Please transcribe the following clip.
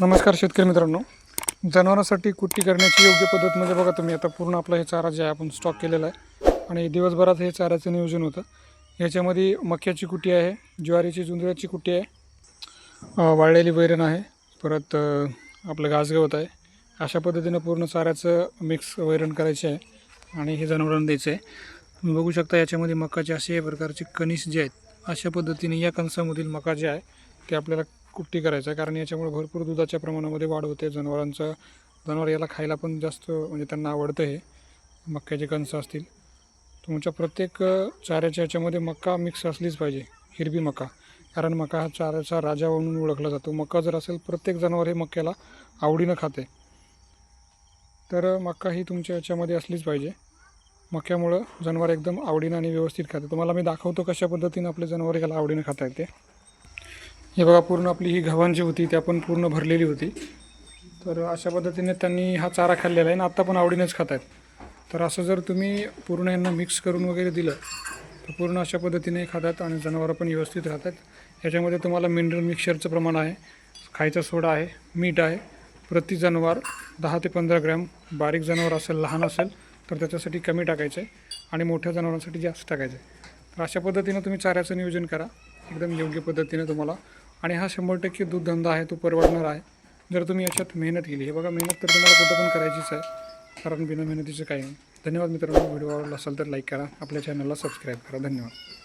नमस्कार शेतकरी मित्रांनो. जनावरांसाठी कुट्टी करण्याची योग्य पद्धत म्हणजे बघा तुम्ही आता पूर्ण आपला हे चारा जे आहे आपण स्टॉक केलेला आहे. आणि दिवसभरात हे चाऱ्याचं नियोजन होतं. ह्याच्यामध्ये मक्याची कुट्टी आहे ज्वारीची जुंजऱ्याची कुट्टी आहे वाळलेली वैरण आहे परत आपलं गाजगवत आहे. अशा पद्धतीनं पूर्ण चाऱ्याचं मिक्स वैरण करायचे आहे आणि हे जनावरांना द्यायचं आहे. तुम्ही बघू शकता याच्यामध्ये मकाचे असे प्रकारचे कणीस जे आहेत अशा पद्धतीने या कणसामधील मका जे आहे ते आपल्याला कुट्टी करायचं. आहे कारण याच्यामुळे भरपूर दुधाच्या प्रमाणामध्ये वाढ होते. जनावरांचं जनावर याला खायला पण जास्त म्हणजे त्यांना आवडतं हे. मक्याचे कणसं असतील. तुमच्या प्रत्येक चाऱ्याच्या याच्यामध्ये मका मिक्स असलीच पाहिजे. हिरवी मका. कारण मका हा चाऱ्याचा राजा म्हणून ओळखला जातो. मका जर असेल प्रत्येक जनावर हे मक्याला आवडीनं खाते. तर मका ही तुमच्या याच्यामध्ये असलीच पाहिजे. मक्यामुळं जनावर एकदम आवडीनं आणि व्यवस्थित खाते. तुम्हाला मी दाखवतो कशा पद्धतीनं आपले जनावर याला आवडीनं खाता येते. हे बघा पूर्ण आपली ही गव्हाण जी होती त्या पण पूर्ण भरलेली होती. तर अशा पद्धतीने त्यांनी हा चारा खाल्लेला आहे आणि आत्ता पण आवडीनेच खात आहेत तर असं जर तुम्ही पूर्ण यांना मिक्स करून वगैरे दिलं तर पूर्ण अशा पद्धतीने खातात आणि जनावरं पण व्यवस्थित राहतात. याच्यामध्ये तुम्हाला मिनरल मिक्सचरचं प्रमाण आहे खायचा सोडा आहे मीठ आहे प्रति जनावर दहा ते पंधरा ग्रॅम. बारीक जनावर असेल लहान असेल तर त्याच्यासाठी कमी टाकायचं आहे आणि मोठ्या जनावरांसाठी जास्त टाकायचं. आहे तर अशा पद्धतीनं तुम्ही चाऱ्याचं नियोजन करा. एकदम योग्य पद्धतीने तुम्हाला. आणि हा शंभर टक्के दूधधंदा आहे तो परवडणार आहे. जर तुम्ही याच्यात मेहनत केली हे बघा मेहनत तर तुम्हाला कुठं पण करायचीच आहे कारण बिना मेहनतीचं काही नाही. धन्यवाद मित्रांनो व्हिडिओ आवडला असेल तर लाईक करा आपल्या चॅनलला सबस्क्राईब करा. धन्यवाद.